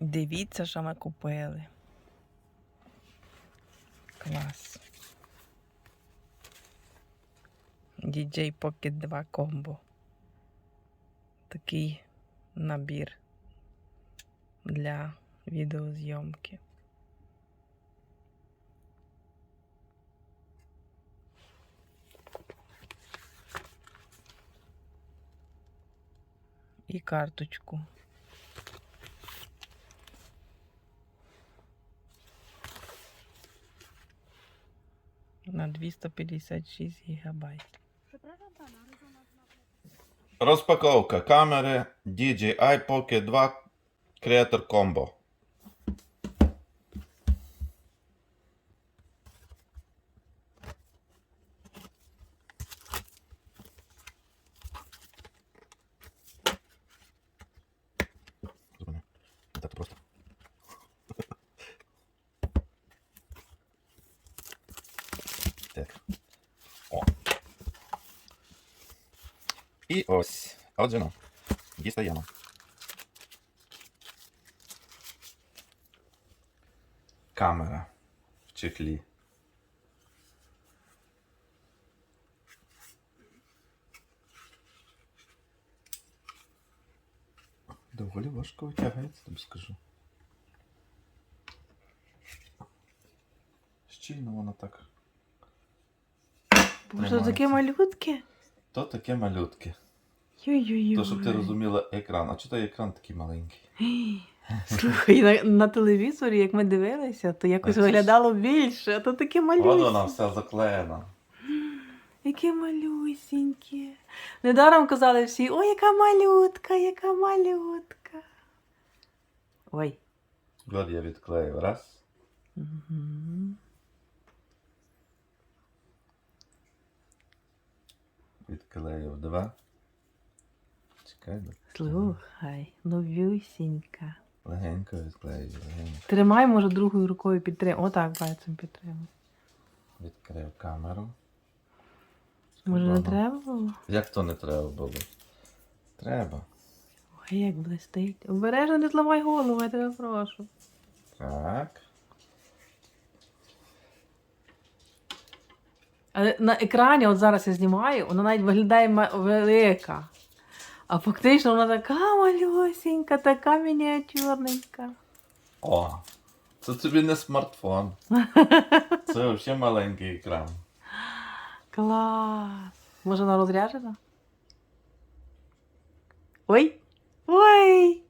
Дивіться, що ми купили. Клас. DJ Pocket 2 Combo. Такий набір для відеозйомки. І карточку. На 256 гігабайт. Розпаковка камери DJI Pocket 2 Creator Combo. І ось. Отже, ну. Дістаємо. Камера в чехлі. Доволі важко витягається, тобі скажу. Щільно воно так. Боже, Тримається. таке малютке. То таке малютки. Йой-йой-йой. То, щоб ти розуміла екран. А чого той екран такий маленький? Слухай, на, на телевізорі, як ми дивилися, то якось це ж- виглядало більше, а то таке От вона малюсіньке. вся заклеєна. Яке малюсіньке. Недаром казали всі, ой, яка малютка, яка малютка. Ой. От я відклеїв. Раз. Угу. Відклеїв два. Чекай. Слухай, новюсінька. легенько відклеїв, легенько. Тримай, може, другою рукою підтримай. Отак пальцем підтримай. Відкрив камеру. Може, не треба було? Як то не треба було? Треба. Ой, як блистить. Обережно не зламай голову, я тебе прошу. Так. Але на екрані, от зараз я знімаю, вона навіть виглядає велика. А фактично вона така малюсінька, така мініатюрненька. О! Це тобі не смартфон. Це взагалі маленький екран. Клас. Може вона розряджена? Ой! Ой!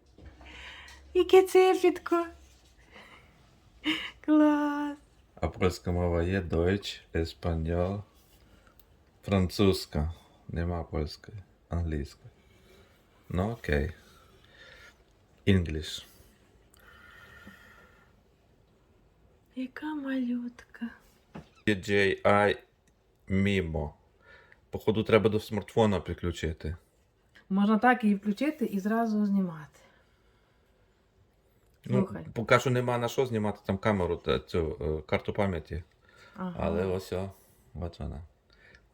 Яке цепітко! Клас! А польська мова є Deutsch, Espanol, французька. Нема польської, англійської. Ну окей. English. Яка малютка. DJI Mimo. Походу, треба до смартфона підключити. Можна так її включити і зразу знімати. Ну, Слухай. поки що нема на що знімати там камеру та цю е, карту пам'яті. Ага. Але ось о, от вона.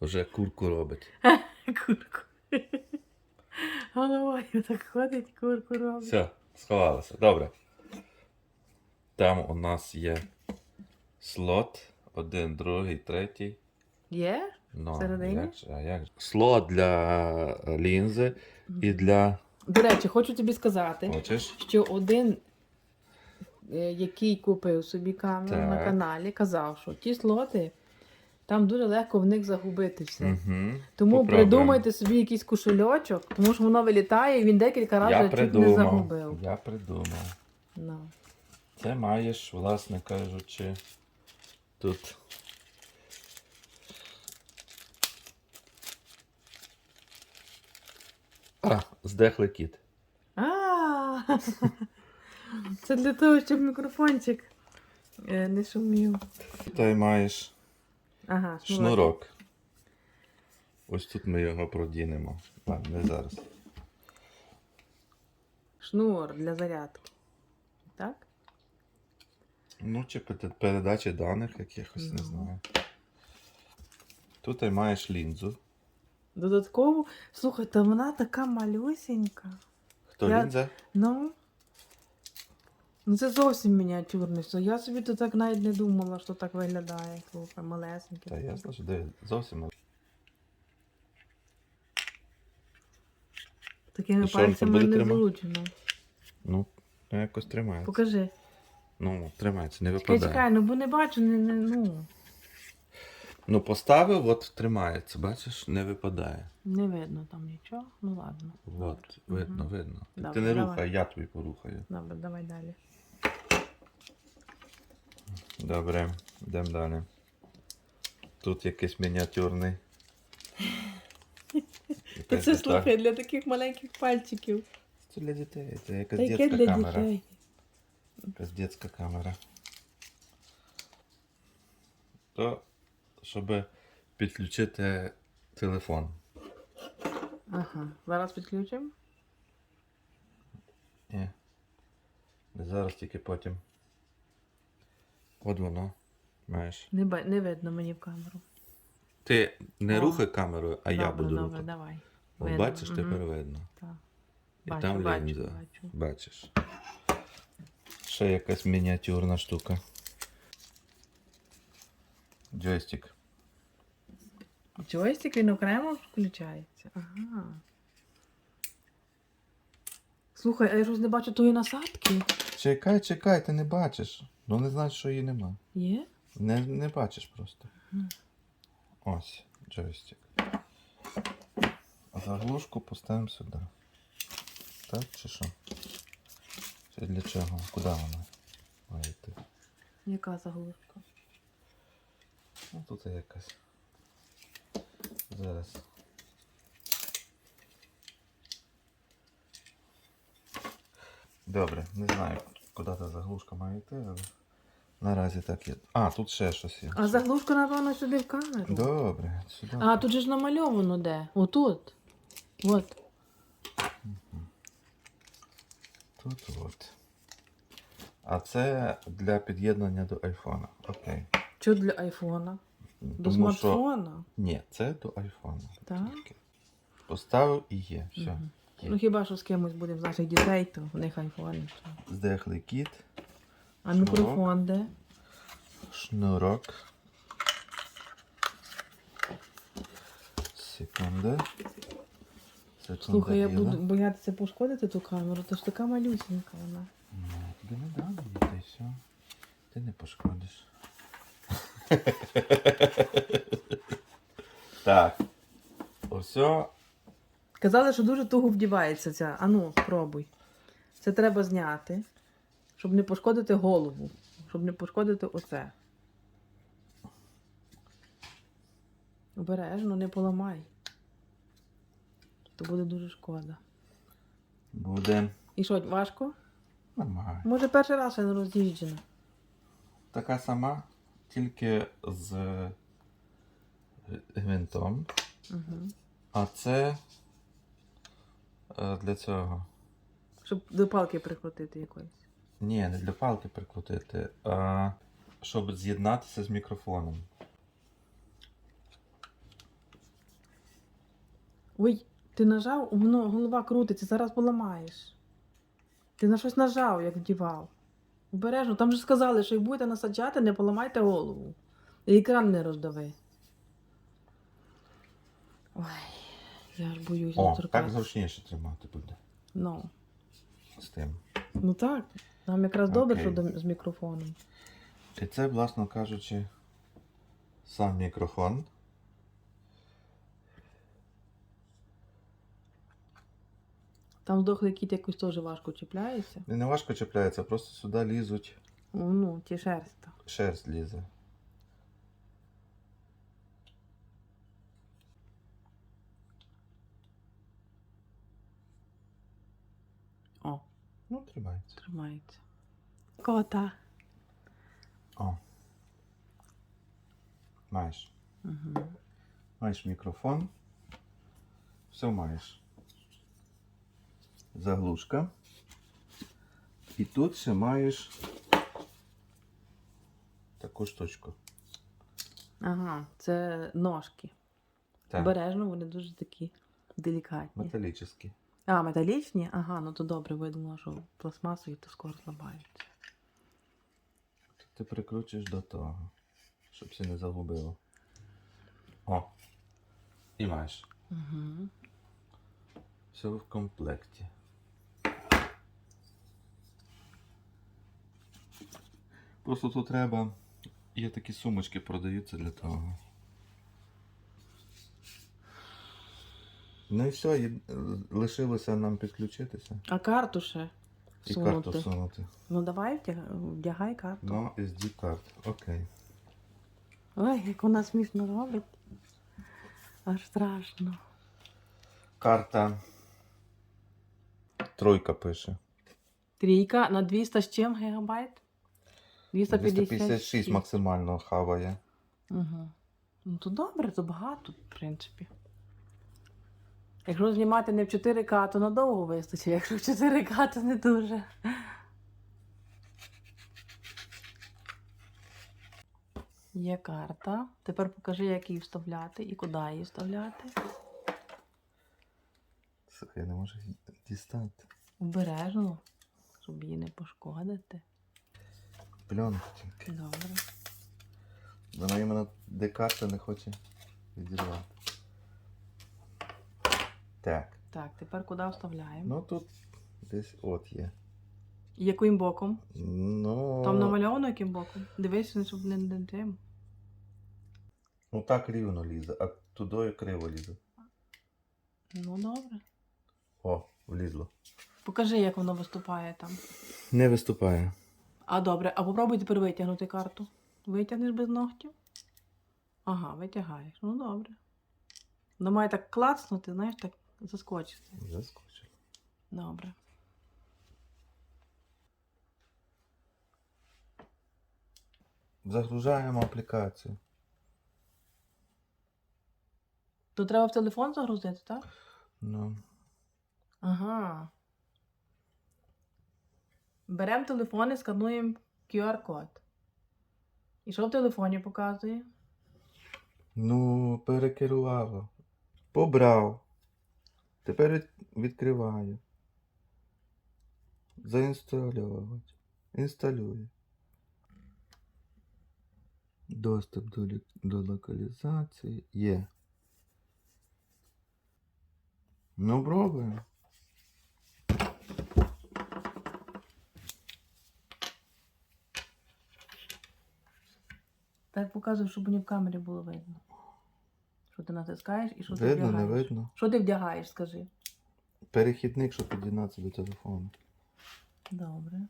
Вже курку робить. Курку. Головою так ходить, курку робить. Все, сховалося. Добре. Там у нас є слот. Один, другий, третій. Є? Ну, Всередині? як же, а як же? Слот для лінзи і для. До речі, хочу тобі сказати, Хочеш? що один, е, який купив собі камеру на каналі, казав, що ті слоти, там дуже легко в них загубитися. Угу. Тому придумайте собі якийсь кошельочок, тому що воно вилітає і він декілька разів чуть не загубив. Я придумав. Ну. Це маєш, власне кажучи, тут. А, здехлий кіт. А, Це для того, щоб мікрофончик е, не шумів. Тут маєш Ага, шнурок. Ось тут ми його продінемо. Ладно, не зараз. Шнур для зарядки. Так? Ну, чи пе- передачі даних якихось, не знаю. Тут ти маєш лінзу. Додатково, слухай, та вона така малюсенька. Хто Я- лінза? Ну, Ну це зовсім мініатюрне все. Я собі то так навіть не думала, що так виглядає. Слухай, малесеньке. Та ясно, що де зовсім. мал- Такими І що, пальцями буде не тримати? зручно. Ну, ну, якось тримається. Покажи. Ну, тримається, не Чекай, випадає. чекай, ну бо не бачу, не, не, ну, Ну, поставив, от тримається, бачиш, не випадає. не видно там нічого. Ну ладно. От, видно, видно. Ти- Добре, Ти не давай. рухай, я тобі порухаю. Добре, давай далі. Добре, йдемо далі. Тут якийсь мініатюрний. Та це слухай для таких маленьких пальчиків. Це для дітей, це якась дитяча камера. Якась дитяча камера. То, щоб підключити телефон. Ага. Зараз підключимо. Ні. Зараз тільки потім. От воно. Маєш. Не, ба- не видно мені в камеру. Ти не О. рухай камерою, а я добре, буду добре, рухати. давай. От Видно, бачиш, мгм. тепер видно. Так. І Бачу, там бачу, лінза. бачу. Бачиш. Ще якась мініатюрна штука. Джойстик. Джойстик він окремо включається. Ага. Слухай, а я щось не бачу тої насадки. Чекай, чекай, ти не бачиш. Ну не знаєш, що її нема. Є? Не, не бачиш просто. Мгм. Ось, джойстик. Заглушку поставимо сюди. Так чи що? Чи для чого? Куди вона має йти? Яка заглушка? Ну тут є якась. Зараз. Добре, не знаю, куди та заглушка має йти, але наразі так є. А, тут ще щось є. А заглушка, напевно, сюди в камеру. Добре, сюди. А, тут же ж намальовано де. Отут. От. Тут от. А це для під'єднання до айфона. Окей. Що для айфона? До Тому що. смартфона? Ні, це до айфона. Так? Поставив і є. Все. Мгм. Ну хіба що з кимось будемо з наших дітей, то них айфони. Здехлий кіт, А мікрофон де? шнурок. Секунда. Секунда. Слухай, я буду боятися пошкодити ту камеру, то ж така малюсенька вона. Ну, тобі не дам її, та й все. Ти не пошкодиш. так. Ось. Казали, що дуже туго вдівається ця. Ану, спробуй. Це треба зняти, щоб не пошкодити голову, щоб не пошкодити оце. Обережно, не поламай. То буде дуже шкода. Буде І що, важко? нормально. Може, перший раз я не роз'їжджена. Така сама, тільки з е, гвинтом. Угу. А це е, для цього. Щоб до палки прикрутити якоїсь. Ні, не для палки прикрутити, а щоб з'єднатися з мікрофоном. Ой, ти нажав, воно голова крутиться, зараз поламаєш. Ти на щось нажав, як вдівав. Обережно, там же сказали, що як будете насаджати, не поламайте голову. І екран не роздави. Ой, я ж боюсь О, доторкатися. так зручніше тримати буде Ну, з тим. ну так. Нам якраз добре, Окей. що до- з мікрофоном. І це, власно кажучи, сам мікрофон. Там здохлий кіт якось теж важко чіпляється. І не важко чіпляється, просто сюди лізуть, Ну, ті шерста. шерсть лізе. О, Ну, тримається. тримається. Кота. О. Маєш. Угу. Маєш мікрофон. Все маєш. Заглушка. І тут ще маєш таку штучку. Ага, це ножки. Так, Обережно, вони дуже такі делікатні. металічні. А, металічні? Ага, ну то добре, бо я думала, що пластмасові то скоро зламаються. ти прикручуєш до того, щоб все не загубило. О. І маєш. Угу. Все в комплекті. Просто тут треба. Є такі сумочки, продаються для того. Ну і все, і е, лишилося нам підключитися А карту ще і карту всунути. Ну давай вдягай, вдягай карту. Ну, SD карт. Окей. Ой, як вона смішно робить. Аж страшно. Карта. Тройка пише. Трійка на 200 з чим гігабайт? 256. 256 максимально хаває. Угу. Ну то добре, то багато, в принципі. Якщо знімати не в 4К, то надовго вистачить. Якщо в 4К, то не дуже. Є карта. Тепер покажи, як її вставляти і куди її вставляти. Слухай, я не можу її дістати. Обережно, щоб її не пошкодити. Пленка. Добре. Вона іменно де карта не хоче відірвати. Так. Так, тепер куди вставляємо? Ну тут десь от є. Яким боком? Ну. Там намальовано яким боком? Дивись, щоб не тим. Ну так рівно лізе, а туди криво лізе. Ну добре. О, влізло. Покажи, як воно виступає там. Не виступає. А добре, а попробуй тепер витягнути карту. Витягнеш без ногтів? Ага, витягаєш. Ну добре. Воно має так клацнути, знаєш, так заскочити. Заскочило. Добре. Загружаємо аплікацію. То треба в телефон загрузити, так? Ну. Ага. Беремо телефон і скануємо QR-код. І що в телефоні показує? Ну, перекерувало. Побрав. Тепер відкриваю. Заінсталювати. Інсталює. Доступ до, лі- до локалізації є. Ну, пробуємо. Так показує, щоб мені в камері було видно. Що ти натискаєш і що ти Видно, не вдягаєш. видно. Що ти вдягаєш, скажи. Перехідник, щоб під'єднатися до телефону. Добре.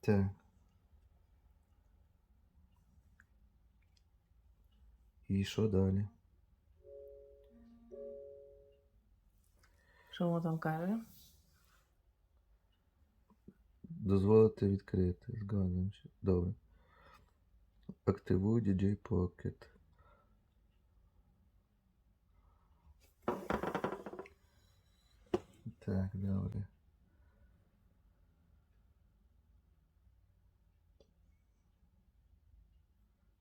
Так. І що далі? Що воно там каже? Дозволити відкрити. Згадуємося. Добре. Активуй DJ Pocket. Так, добре.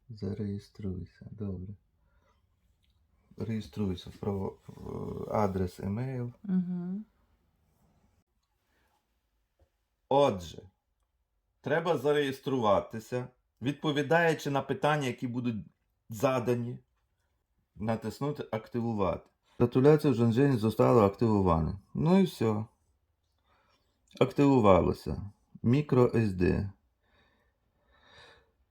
Зареєструйся. Добре. Реєструйся. Про в- адрес емейл. Угу. Отже, треба зареєструватися, відповідаючи на питання, які будуть задані, натиснути Активувати. Гратуляція вже zostaла активована. Ну і все. Активувалося. MicroSD.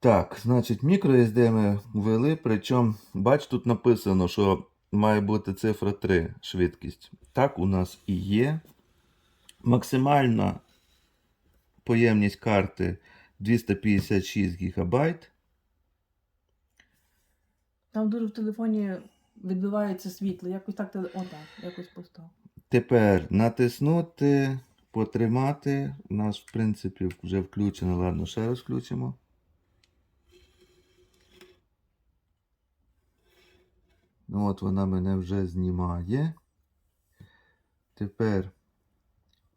Так, значить, MicroSD ми ввели, причому, бач, тут написано, що має бути цифра 3 швидкість. Так у нас і є. Максимальна поємність карти 256 ГБ. Там дуже в телефоні відбивається світло. Якось так. Отак, якось постав. Тепер натиснути, потримати. У нас, в принципі, вже включено. Ладно, ще раз включимо. Ну, от вона мене вже знімає. Тепер.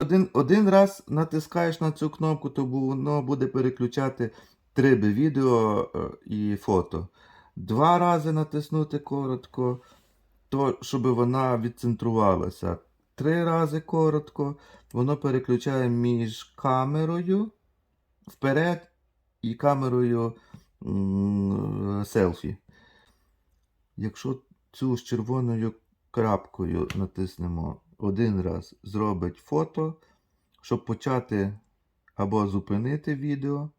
Один, один раз натискаєш на цю кнопку, то воно буде переключати 3B відео е, і фото. Два рази натиснути коротко, то щоб вона відцентрувалася. три рази коротко. Воно переключає між камерою вперед і камерою селфі. Якщо цю з червоною крапкою натиснемо один раз, зробить фото, щоб почати або зупинити відео,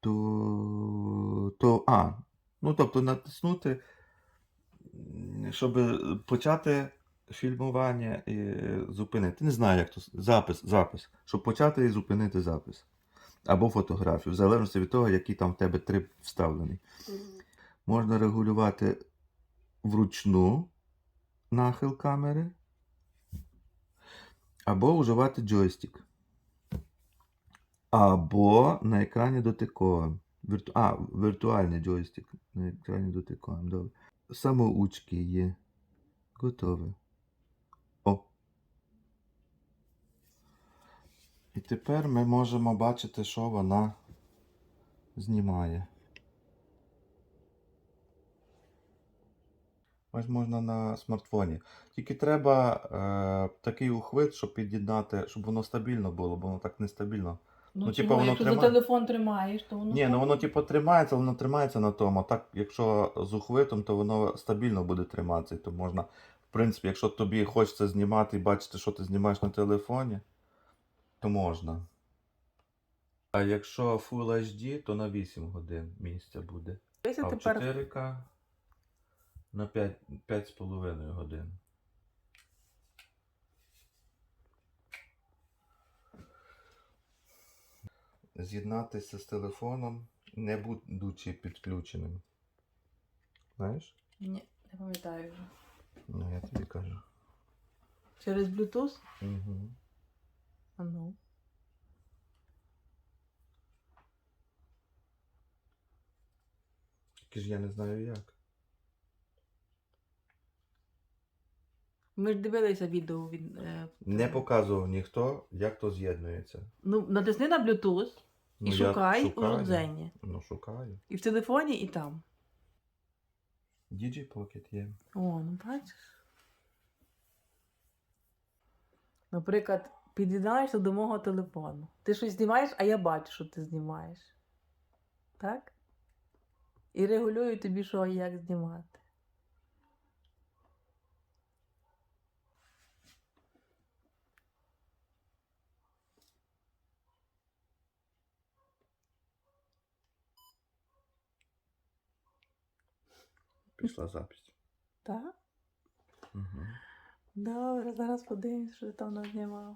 то, то а, ну тобто натиснути, щоб почати фільмування і зупинити. Не знаю, як то запис, запис. Щоб почати і зупинити запис. Або фотографію, в залежності від того, який там в тебе трип вставлений. Можна регулювати вручну нахил камери, або вживати джойстик. Або на екрані дотиковим. Вірту... А, віртуальний джойстик на екрані дотиковим. Добре. Самоучки є. Готове. О. І тепер ми можемо бачити, що вона знімає. Ось можна на смартфоні. Тільки треба е, такий ухвит, щоб під'єднати, щоб воно стабільно було, бо воно так нестабільно. Ну, Ну, типа, воно Якщо за тримає. телефон тримаєш, то воно. Ні, ну воно типу тримається, воно тримається на тому. А так, якщо з ухвитом, то воно стабільно буде триматися. І То можна, в принципі, якщо тобі хочеться знімати і бачити, що ти знімаєш на телефоні, то можна. А якщо Full HD, то на 8 годин місця буде. А в 4К на 5, 5,5 годин. З'єднатися з телефоном, не будучи підключеним. Знаєш? Ні, не пам'ятаю вже. Ну, я тобі кажу. Через Bluetooth? Угу. А ну. Тільки ж я не знаю як. Ми ж дивилися відео від. Е, Не показував ніхто, як то з'єднується. Ну, натисни на Bluetooth Ну, і я шукай у шукаю. родзені. Ну, шукаю. І в телефоні, і там. DJ Pocket є. О, ну бачиш. Наприклад, під'єднаєшся до мого телефону. Ти щось знімаєш, а я бачу, що ти знімаєш. Так? І регулюю тобі, що і як знімати. pisła zapis. Tak? Mhm. Dobra, zaraz podejmę, że to nas nie ma.